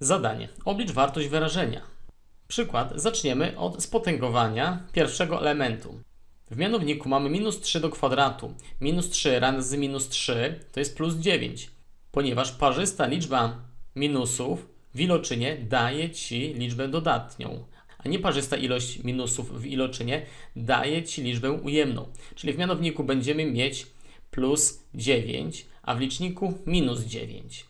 Zadanie. Oblicz wartość wyrażenia. Przykład. Zaczniemy od spotęgowania pierwszego elementu. W mianowniku mamy minus 3 do kwadratu. Minus 3 razy minus 3 to jest plus 9. Ponieważ parzysta liczba minusów w iloczynie daje Ci liczbę dodatnią, a nieparzysta ilość minusów w iloczynie daje Ci liczbę ujemną. Czyli w mianowniku będziemy mieć plus 9, a w liczniku minus 9.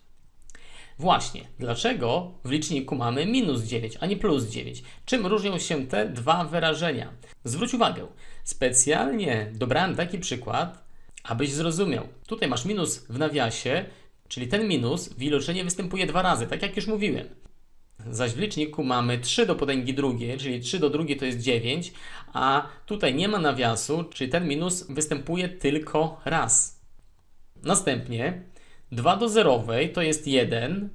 Właśnie, dlaczego w liczniku mamy minus 9, a nie plus 9? Czym różnią się te dwa wyrażenia? Zwróć uwagę, specjalnie dobrałem taki przykład, abyś zrozumiał. Tutaj masz minus w nawiasie, czyli ten minus w iloczynie występuje dwa razy, tak jak już mówiłem. Zaś w liczniku mamy 3 do potęgi drugiej, czyli 3 do drugiej to jest 9, a tutaj nie ma nawiasu, czyli ten minus występuje tylko raz. Następnie 2 do zerowej to jest 1,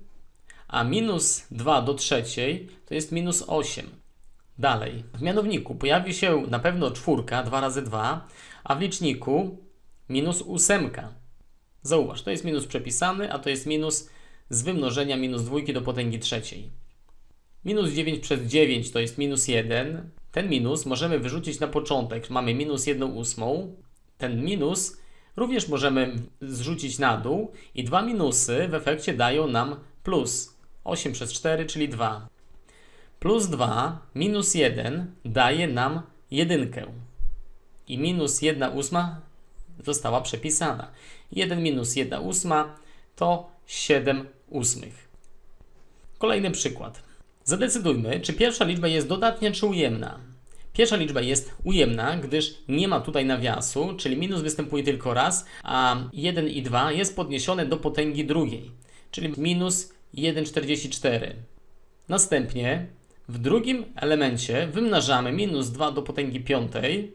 a minus 2 do trzeciej to jest minus 8. Dalej, w mianowniku pojawi się na pewno czwórka, 2 razy 2, a w liczniku minus ósemka. Zauważ, to jest minus przepisany, a to jest minus z wymnożenia minus dwójki do potęgi trzeciej. Minus 9 przez 9 to jest minus 1. Ten minus możemy wyrzucić na początek. Mamy minus 1 ósmą. Ten minus również możemy zrzucić na dół i dwa minusy w efekcie dają nam plus. 8 przez 4, czyli 2. Plus 2 minus 1 daje nam jedynkę. I minus 1 ósma została przepisana. 1 minus 1 ósma to 7 ósmych. Kolejny przykład. Zadecydujmy, czy pierwsza liczba jest dodatnia czy ujemna. Pierwsza liczba jest ujemna, gdyż nie ma tutaj nawiasu, czyli minus występuje tylko raz, a 1 i 2 jest podniesione do potęgi drugiej, czyli minus 1,44. Następnie w drugim elemencie wymnażamy minus 2 do potęgi piątej,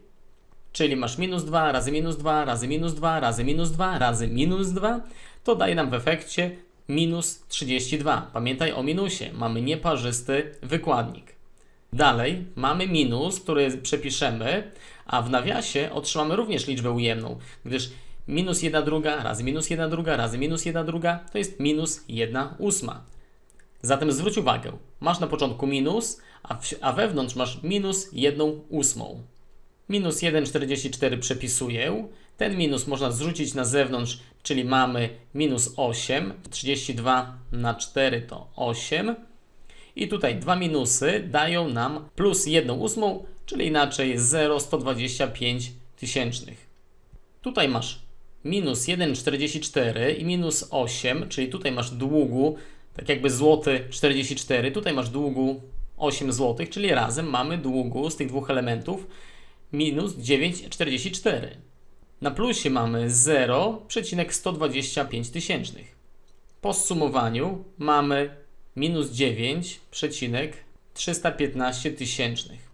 czyli masz minus 2 razy minus 2 razy minus 2 razy minus 2 razy minus 2, to daje nam w efekcie minus 32. Pamiętaj o minusie, mamy nieparzysty wykładnik. Dalej mamy minus, który przepiszemy, a w nawiasie otrzymamy również liczbę ujemną, gdyż minus 1 druga razy minus 1 druga razy minus 1 druga to jest minus 1 ósma. Zatem zwróć uwagę, masz na początku minus, a, w, a wewnątrz masz minus 1 ósmą. Minus 1,44 przepisuję. Ten minus można zrzucić na zewnątrz, czyli mamy minus 8. 32 na 4 to 8. I tutaj dwa minusy dają nam plus 1 ósmą, czyli inaczej 0,125 tysięcznych. Tutaj masz minus 1,44 i minus 8, czyli tutaj masz długu, tak jakby złoty 44, tutaj masz długu 8 zł, czyli razem mamy długu z tych dwóch elementów minus 9,44. Na plusie mamy 0,125 tysięcznych. Po zsumowaniu mamy minus 9,315 tysięcznych.